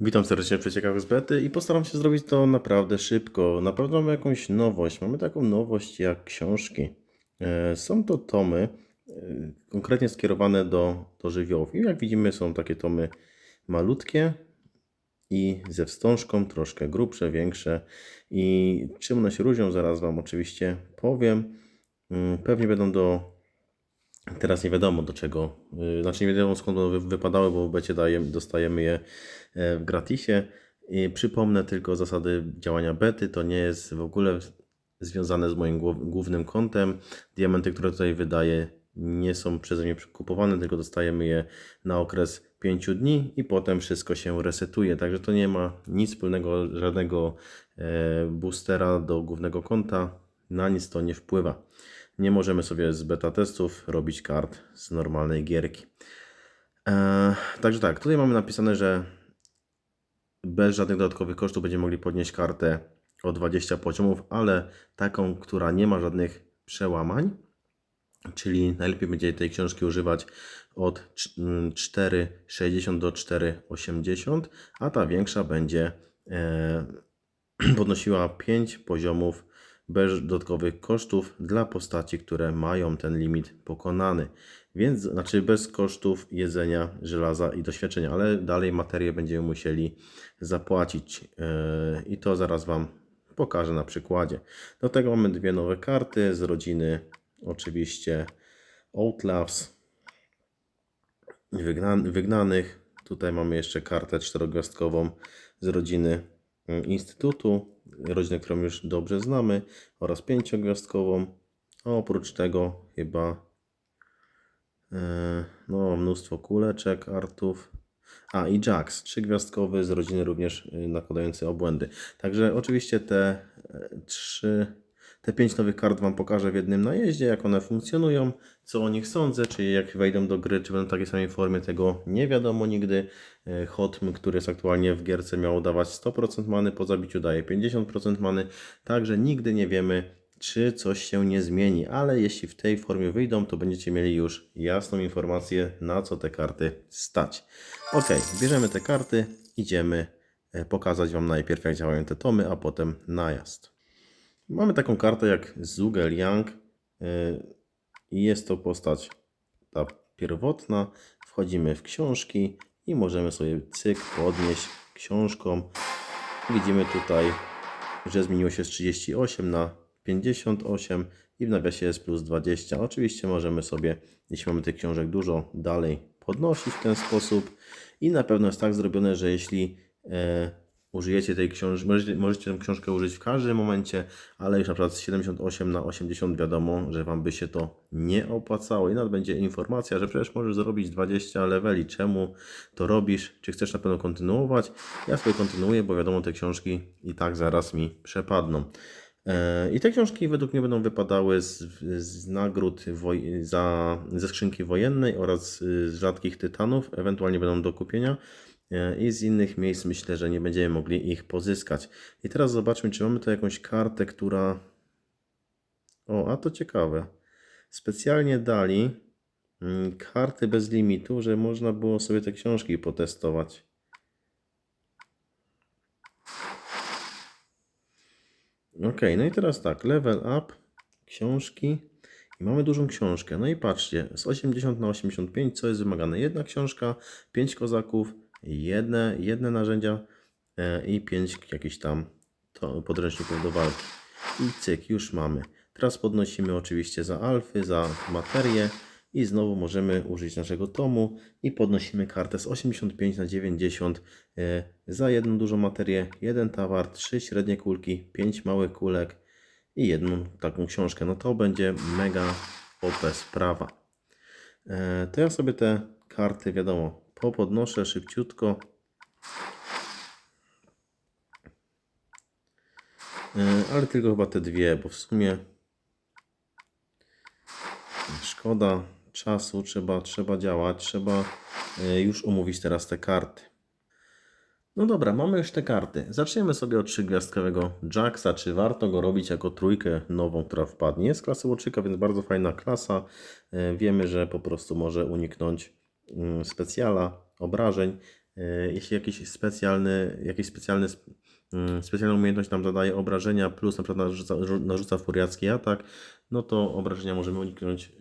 Witam serdecznie w Przeciekach z Bety i postaram się zrobić to naprawdę szybko. Naprawdę mamy jakąś nowość. Mamy taką nowość jak książki. E, Są to tomy e, konkretnie skierowane do, do żywiołów. I jak widzimy są takie tomy malutkie i ze wstążką, troszkę grubsze, większe. I czym one się różnią, zaraz Wam oczywiście powiem. Mm, Pewnie będą do Teraz nie wiadomo do czego, y, znaczy nie wiadomo skąd one wy- wypadały, bo w becie daje, dostajemy je e, w gratisie. I przypomnę tylko zasady działania bety, to nie jest w ogóle związane z moim głównym kontem. Diamenty, które tutaj wydaję nie są przeze mnie kupowane, tylko dostajemy je na okres 5 dni i potem wszystko się resetuje. Także to nie ma nic wspólnego, żadnego e, boostera do głównego konta, na nic to nie wpływa. Nie możemy sobie z beta testów robić kart z normalnej gierki. Eee, także tak, tutaj mamy napisane, że bez żadnych dodatkowych kosztów będziemy mogli podnieść kartę o 20 poziomów, ale taką, która nie ma żadnych przełamań, czyli najlepiej będzie tej książki używać od cz- mm, 4,60 do 4,80, a ta większa będzie e, podnosiła 5 poziomów bez dodatkowych kosztów dla postaci, które mają ten limit pokonany. Więc znaczy bez kosztów jedzenia, żelaza i doświadczenia, ale dalej materię będziemy musieli zapłacić. Yy, I to zaraz Wam pokażę na przykładzie. Do tego mamy dwie nowe karty z rodziny, oczywiście Outlaws wygna- wygnanych. Tutaj mamy jeszcze kartę czterogwiazdkową z rodziny Instytutu, rodzinę, którą już dobrze znamy, oraz pięciogwiazdkową. A oprócz tego chyba e, no, mnóstwo kuleczek, artów. A i Jax, trzygwiazdkowy z rodziny również y, nakładający obłędy. Także oczywiście te e, trzy, te pięć nowych kart Wam pokażę w jednym najeździe, jak one funkcjonują, co o nich sądzę, czy jak wejdą do gry, czy będą w takiej samej formie, tego nie wiadomo nigdy. E, Hotm, który jest aktualnie w gierce, miał dawać 100% many, po zabiciu daje 50% many, także nigdy nie wiemy, czy coś się nie zmieni, ale jeśli w tej formie wyjdą, to będziecie mieli już jasną informację, na co te karty stać. Ok, bierzemy te karty, idziemy e, pokazać Wam najpierw, jak działają te tomy, a potem najazd. Mamy taką kartę jak Zugel Yang e, i jest to postać ta pierwotna. Wchodzimy w książki i możemy sobie cyk podnieść książką. Widzimy tutaj, że zmieniło się z 38 na 58 i w nawiasie jest plus 20. Oczywiście możemy sobie, jeśli mamy tych książek dużo, dalej podnosić w ten sposób. I na pewno jest tak zrobione, że jeśli e, użyjecie tej książki, możecie, możecie tę książkę użyć w każdym momencie, ale już na przykład z 78 na 80 wiadomo, że Wam by się to nie opłacało. I nawet będzie informacja, że przecież możesz zrobić 20 leveli. Czemu to robisz? Czy chcesz na pewno kontynuować? Ja sobie kontynuuję, bo wiadomo, te książki i tak zaraz mi przepadną. E, I te książki według mnie będą wypadały z, z nagród woj- za, ze skrzynki wojennej oraz z rzadkich tytanów, ewentualnie będą do kupienia. E, I z innych miejsc myślę, że nie będziemy mogli ich pozyskać. I teraz zobaczmy, czy mamy tu jakąś kartę, która. O, a to ciekawe. Specjalnie dali mm, karty bez limitu, że można było sobie te książki potestować. Ok, no i teraz tak, level up, książki i mamy dużą książkę. No i patrzcie, z 80 na 85, co jest wymagane? Jedna książka, 5 kozaków, jedne, jedne narzędzia e, i 5 jakichś tam podręczników do walki. I cyk, już mamy. Teraz podnosimy oczywiście za alfy, za materię i znowu możemy użyć naszego tomu i podnosimy kartę z 85 na 90 e, za jedną dużą materię, jeden towar, trzy średnie kulki, pięć małych kulek i jedną taką książkę. No to będzie mega OP sprawa. E, To ja sobie te karty, wiadomo, popodnoszę szybciutko. E, Ale tylko chyba te dwie, bo w sumie Szkoda czasu, trzeba, trzeba działać, trzeba e, już umówić teraz te karty. No dobra, mamy już te karty. Zaczniemy sobie od trzygwiazdkowego Jacksa. Czy warto go robić jako trójkę nową, która wpadnie? Jest klasy łoczyka, więc bardzo fajna klasa. E, Wiemy, że po prostu może uniknąć specjala, obrażeń. E, Jeśli jakiś specjalny, jakiś specjalny, sp- mm, specjalna umiejętność nam zadaje obrażenia, plus na przykład narzuca, narzuca furiacki atak, no to obrażenia możemy uniknąć,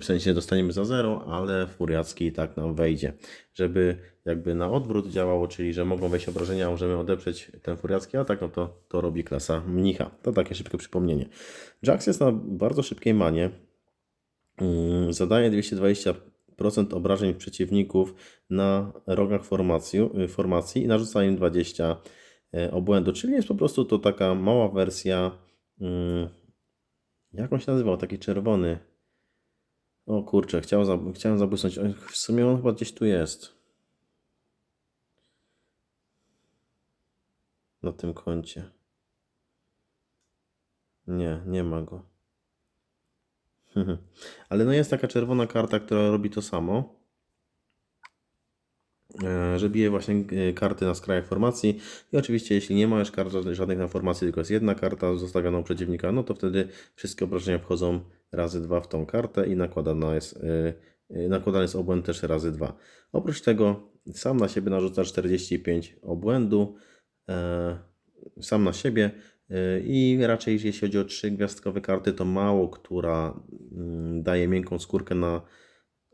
w sensie dostaniemy za zero, ale furiacki i tak nam wejdzie. Żeby jakby na odwrót działało, czyli że mogą wejść obrażenia, możemy odeprzeć ten furiacki atak, no to to robi klasa mnicha. To takie szybkie przypomnienie. Jax jest na bardzo szybkiej manie. Zadaje 220% obrażeń przeciwników na rogach formacji, y, formacji i narzuca im 20 e, obłędu, czyli jest po prostu to taka mała wersja. mm, Jak on się nazywał? Taki czerwony. O kurczę, chciałem, zab- chciałem zabłysnąć. W sumie on chyba gdzieś tu jest. Na tym koncie. Nie, nie ma go. Ale no jest taka czerwona karta, która robi to samo. E, Że bije właśnie e, karty na skrajach formacji. I oczywiście, jeśli nie ma już kart żadnych- na formacji, tylko jest jedna karta zostawiona u przeciwnika, no to wtedy wszystkie obrażenia wchodzą razy dwa w tą kartę i nakładana jest, e, nakładany jest obłęd też razy dwa. Oprócz tego sam na siebie narzuca 45 obłędu. Sam na siebie. E, I raczej jeśli chodzi o trzy gwiazdkowe karty, to mało która mm, daje miękką skórkę na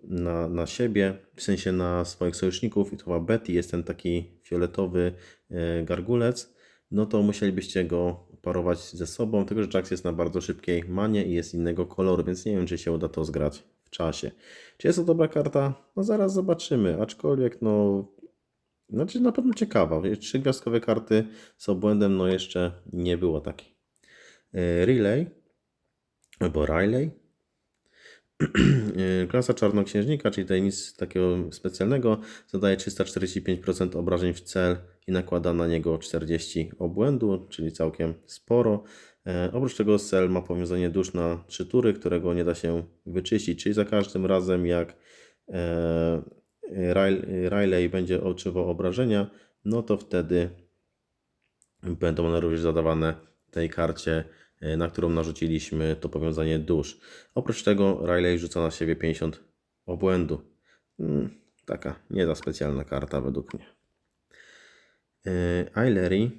na, na siebie, w sensie na swoich sojuszników, i to chyba Betty jest ten taki fioletowy e, gargulec, no to musielibyście go parować ze sobą, tylko że Jax jest na bardzo szybkiej manie i jest innego koloru, więc nie wiem, czy się uda to zgrać w czasie. Czy jest to dobra karta? No zaraz zobaczymy, aczkolwiek no, znaczy na pewno ciekawa. Trzy gwiazdkowe karty z obłędem, no jeszcze nie było takiej. E, Relay, albo Riley, Yy, Klasa czarnoksiężnika, czyli tutaj nic takiego specjalnego, zadaje 345% obrażeń w cel i nakłada na niego 40 obłędu, czyli całkiem sporo. E, oprócz tego cel ma powiązanie dusz na 3 tury, którego nie da się wyczyścić, czyli za każdym razem jak e, Riley- będzie odczuwał obrażenia, no to wtedy będą one również zadawane tej karcie, e, na którą narzuciliśmy to powiązanie dusz. Oprócz tego Riley rzuca na siebie 50 obłędu. Mm, Taka nie za specjalna karta według mnie. E, Ailery.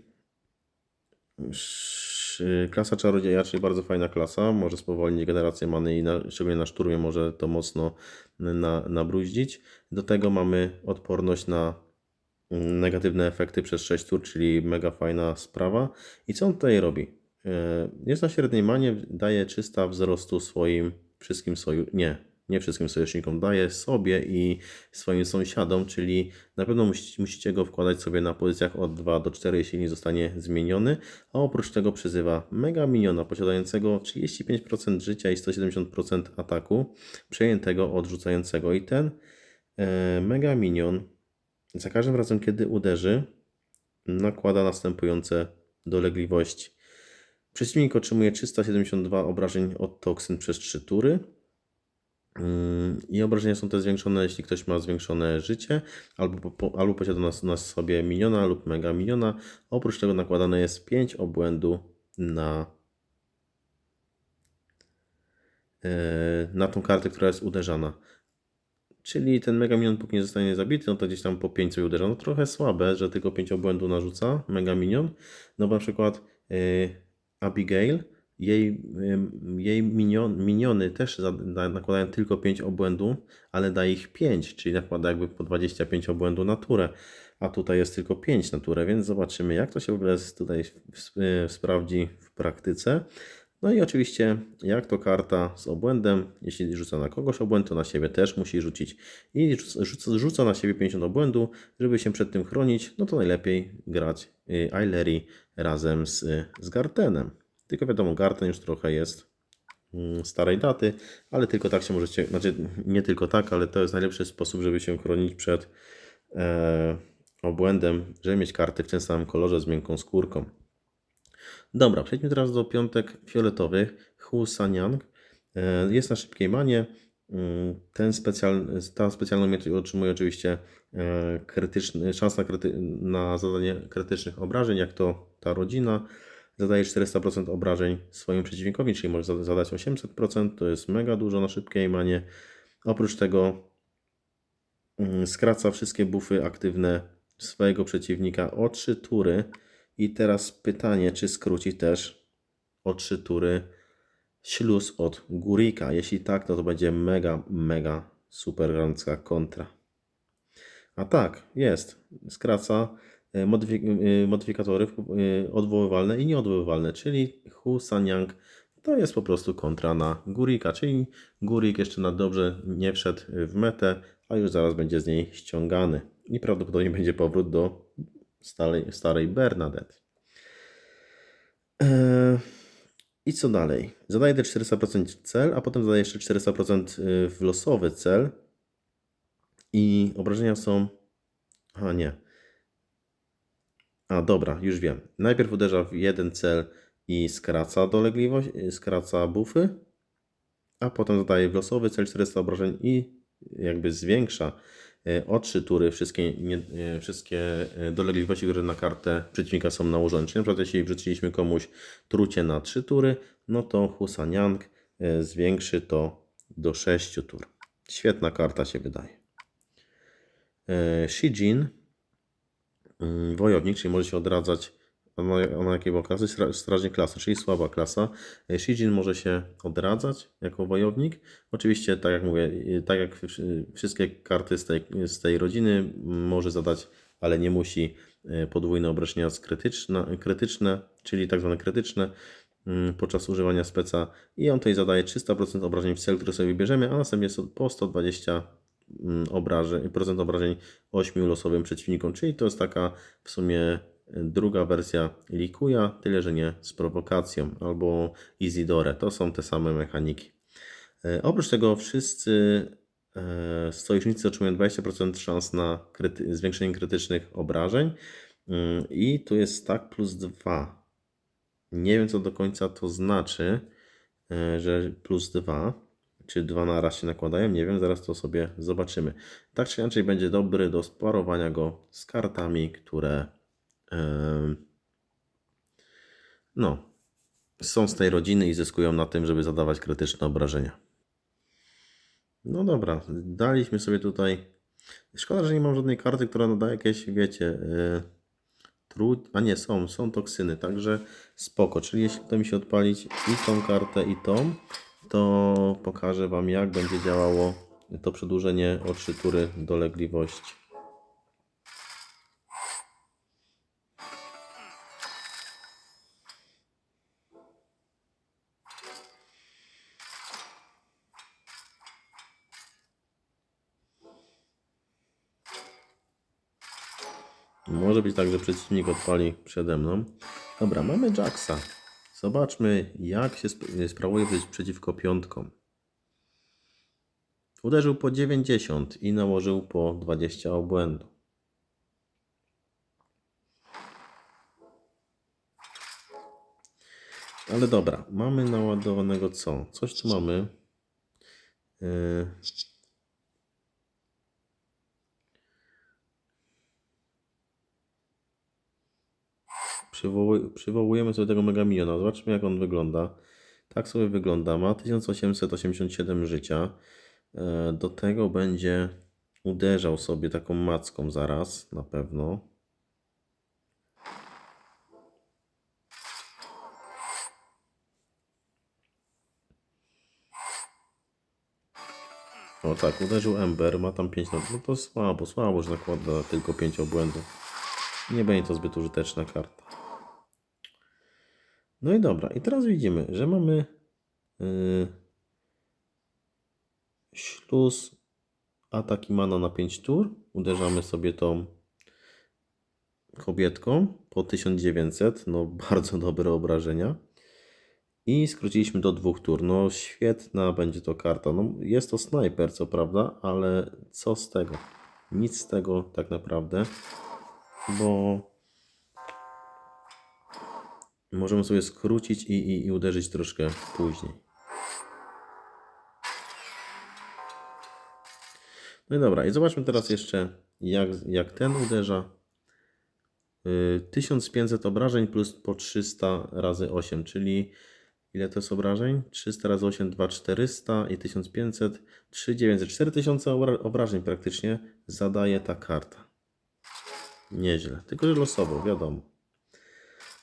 Sz- Klasa czarodzieja, czyli bardzo fajna klasa. Może spowolnić generację many i na, szczególnie na szturmie może to mocno na, nabruździć. Do tego mamy odporność na mm, negatywne efekty przez 6 tur, czyli mega fajna sprawa. I co on tutaj robi? E, Jest na średniej manie, daje 300 wzrostu swoim wszystkim soju... Nie, nie wszystkim sojusznikom, daje sobie i swoim sąsiadom, czyli na pewno musicie, go wkładać sobie na pozycjach od 2 do 4, jeśli nie zostanie zmieniony, a oprócz tego przyzywa mega miniona posiadającego 35% życia i 170% ataku, przejętego odrzucającego i ten e, mega minion za każdym razem, kiedy uderzy, nakłada następujące dolegliwości. Przeciwnik otrzymuje 372 obrażeń od toksyn przez 3 tury. Ym, I obrażenia są te zwiększone, jeśli ktoś ma zwiększone życie, albo, po, albo posiada na, na sobie miniona lub mega miniona. Oprócz tego nakładane jest 5 obłędu na, e, na tą kartę, która jest uderzana. Czyli ten Mega Minion póki nie zostanie zabity, no to gdzieś tam po 5 sobie uderza. No trochę słabe, że tylko 5 obłędu narzuca Mega Minion. No bo na przykład y, Abigail, jej, jej minion, miniony też da, nakładają tylko 5 obłędu, ale daje ich 5, czyli nakłada jakby po 25 obłędu na turę. A tutaj jest tylko 5 na turę, więc zobaczymy jak to się w ogóle tutaj sprawdzi w praktyce. No i oczywiście, jak to karta z obłędem, jeśli rzuca na kogoś obłęd, to na siebie też musi rzucić. I rzuca, rzuca, na siebie 50 obłędu, żeby się przed tym chronić, no to najlepiej grać y, Aileri razem z, z Gartenem. Tylko wiadomo, Garten już trochę jest mm, starej daty, ale tylko tak się możecie, znaczy nie tylko tak, ale to jest najlepszy sposób, żeby się chronić przed e, obłędem, żeby mieć karty w tym samym kolorze z miękką skórką. Dobra, przejdźmy teraz do piątek fioletowych. Hu Sanyang e, jest na szybkiej manie. Mm, Ten specjal, ta specjalna umiejętność otrzymuje oczywiście e, krytyczny, szans na, kryty, na zadanie krytycznych obrażeń, jak to ta rodzina. Zadaje 400% obrażeń swoim przeciwnikowi, czyli może zada- zadać 800%. To jest mega dużo na szybkiej manie. Oprócz tego mm, skraca wszystkie buffy aktywne swojego przeciwnika o 3 tury. I teraz pytanie, czy skróci też o 3 tury śluz od Gurika. Jeśli tak, to to będzie mega, mega super kontra. A tak, jest. Skraca modyfikatory e, odwoływalne i nieodwoływalne, czyli Hu Sanyang to jest po prostu kontra na Gurika, czyli Gurik jeszcze na dobrze nie wszedł w metę, a już zaraz będzie z niej ściągany. I prawdopodobnie będzie powrót do starej, starej Bernadette. I co dalej? Zadaję te 400% cel, a potem zadaję jeszcze 400% w losowy cel. I obrażenia są. A nie. A dobra, już wiem. Najpierw uderza w jeden cel i skraca dolegliwość, y, skraca buffy, a potem zadaje w losowy cel 400 obrażeń i jakby zwiększa y, o 3 tury wszystkie, nie, y, wszystkie dolegliwości, które na kartę przeciwnika są nałożone. Czyli na przykład jeśli wrzuciliśmy komuś trucie na 3 tury, no to Husaniang zwiększy to do 6 tur. Świetna karta się wydaje. Shijin, wojownik, czyli może się odradzać ona, ona jakiej była klasy? Stra- Strażnik klasy, czyli słaba klasa. Shijin może się odradzać jako wojownik. Oczywiście, tak jak mówię, e, tak jak wszy- wszystkie karty z tej, z tej rodziny, może zadać, ale nie musi podwójne obrażenia krytyczne, krytyczne, czyli tak zwane krytyczne podczas używania speca i on tutaj zadaje 300% obrażeń w cel, który sobie wybierzemy, a następnie po 120 mm, obrażeń, procent obrażeń 8 losowym przeciwnikom, czyli to jest taka w sumie druga wersja Likuja, tyle że nie z prowokacją, albo Isidore. To są te same mechaniki. E, oprócz tego wszyscy e, sojusznicy otrzymują 20% szans na kryty zwiększenie krytycznych obrażeń mm, i tu jest stack plus 2. Nie wiem co do końca to znaczy, e, że plus 2 czy dwa na raz się nakładają, nie wiem, zaraz to sobie zobaczymy. Tak czy inaczej będzie dobry do sparowania go z kartami, które no, są z tej rodziny i zyskują na tym, żeby zadawać krytyczne obrażenia. No dobra, daliśmy sobie tutaj. Szkoda, że nie mam żadnej karty, która nadaje jakieś, wiecie, yy, tru... a nie, są, są toksyny, także spoko. Czyli jeśli uda mi się odpalić i tą kartę, i tą, to pokażę Wam, jak będzie działało to przedłużenie o 3 tury dolegliwości. Może być tak, że przeciwnik odpali przede mną. Dobra, mamy Jacksa. Zobaczmy, jak się sp sprawuje przeciwko piątkom. Uderzył po 90 i nałożył po 20 obłędu. Ale dobra, mamy naładowanego co? Coś tu mamy. Yy... Przywołuj, przywołujemy sobie tego Megamiona. Zobaczmy, jak on wygląda. Tak sobie wygląda. Ma 1887 życia. E, do tego będzie uderzał sobie taką macką zaraz, na pewno. O tak, uderzył Ember, ma tam 5 no, no to słabo, słabo, że nakłada tylko 5 obłędów. Nie będzie to zbyt użyteczna karta. No i dobra, i teraz widzimy, że mamy yy, śluz ataki mana na 5 tur. Uderzamy sobie tą kobietką po 1900, no bardzo dobre obrażenia. I skróciliśmy do dwóch tur. No świetna będzie to karta. No, jest to snajper, co prawda, ale co z tego? Nic z tego tak naprawdę, bo możemy sobie skrócić i, i, i uderzyć troszkę później. No i dobra, i zobaczmy teraz jeszcze, jak, jak ten uderza. Yy, 1500 obrażeń plus po 300 razy 8, czyli ile to jest obrażeń? 300 razy 8, 2400 i 1500, 3900, 4000 obra obrażeń praktycznie zadaje ta karta. Nieźle. Tylko, że losowo, wiadomo.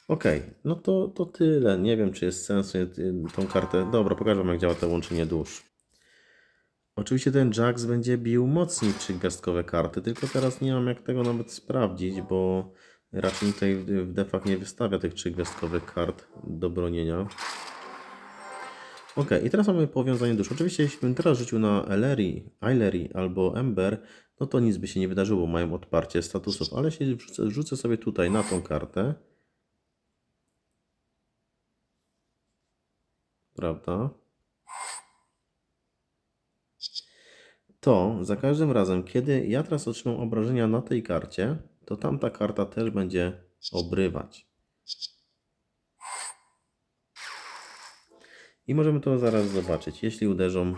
Okej, no to, to tyle. Nie wiem, czy jest sens y, tą kartę. Dobra, pokażę wam, jak działa to łączenie dusz. Oczywiście ten Jax będzie bił mocniej trzygwiazdkowe karty, tylko teraz nie mam jak tego nawet sprawdzić, bo raczej tutaj w defach nie wystawia tych trzygwiazdkowych kart do bronienia. Ok, i teraz mamy powiązanie dusz. Oczywiście, jeśli bym teraz rzucił na Eleri, Aileri albo Ember, no to nic by się nie wydarzyło, mają odparcie statusów, ale jeśli wrzucę sobie tutaj na tą kartę, prawda? To za każdym razem, kiedy ja teraz otrzymam obrażenia na tej karcie, to tamta karta też będzie obrywać. I możemy to zaraz zobaczyć, jeśli uderzą yy,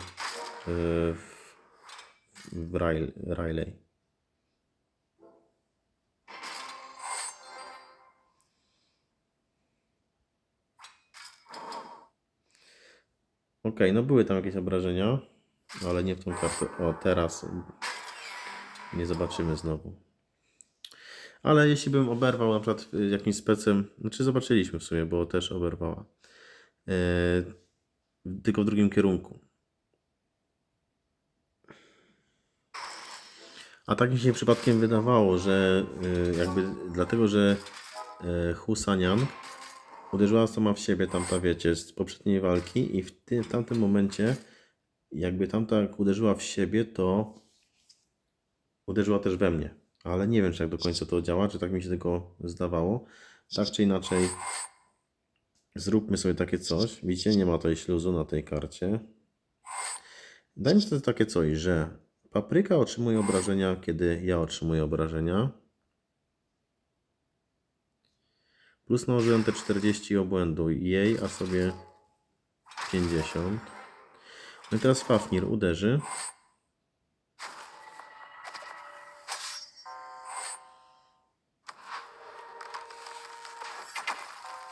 w, Riley. Ok, no były tam jakieś obrażenia, ale nie w tą kartę. O, teraz nie zobaczymy znowu. Ale jeśli bym oberwał na przykład y, jakimś specem, znaczy zobaczyliśmy w sumie, bo też oberwała. Yy, tylko w drugim kierunku. A tak mi się przypadkiem wydawało, że y, jakby dlatego, że y, Husanian uderzyła sama w siebie tamta, wiecie, z poprzedniej walki i w, tym, w tamtym momencie jakby tamta jak uderzyła w siebie, to uderzyła też we mnie. Ale nie wiem, czy tak do końca to działa, czy tak mi się tylko zdawało. Tak czy inaczej, zróbmy sobie takie coś. Widzicie, nie ma tutaj śluzu na tej karcie. Dajmy sobie takie coś, że papryka otrzymuje obrażenia, kiedy ja otrzymuję obrażenia. Plus nałożyłem te 40 obłędu jej, a sobie 50. No i teraz Fafnir uderzy.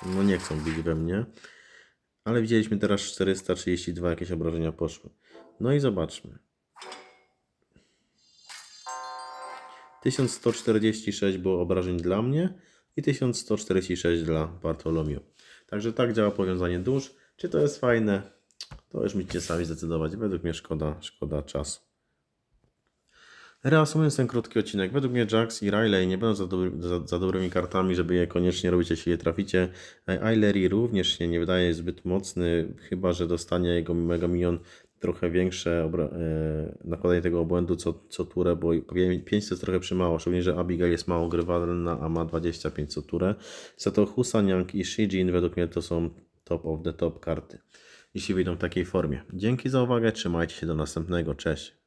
No nie chcą bić we mnie. Ale widzieliśmy teraz 432 jakieś obrażenia poszły. No i zobaczmy. 1146 było obrażeń dla mnie i 1146 dla Bartolomiu. Także tak działa powiązanie dusz. Czy to jest fajne? To już musicie sami zdecydować. Według mnie szkoda, szkoda czasu. Reasumując ten krótki odcinek, według mnie Jax i Riley nie będą za, dobry, za, za dobrymi kartami, żeby je koniecznie robić, jeśli je traficie. Aileri również się nie wydaje zbyt mocny, chyba że dostanie jego Mega Minion trochę większe e, nakładanie tego obłędu co, co turę, bo 5 to jest trochę przymało, szczególnie, że Abigail jest mało grywalna, a ma 25 co turę. Za to Husaniang i Shijin według mnie to są top of the top karty, jeśli wyjdą w takiej formie. Dzięki za uwagę, trzymajcie się do następnego, cześć.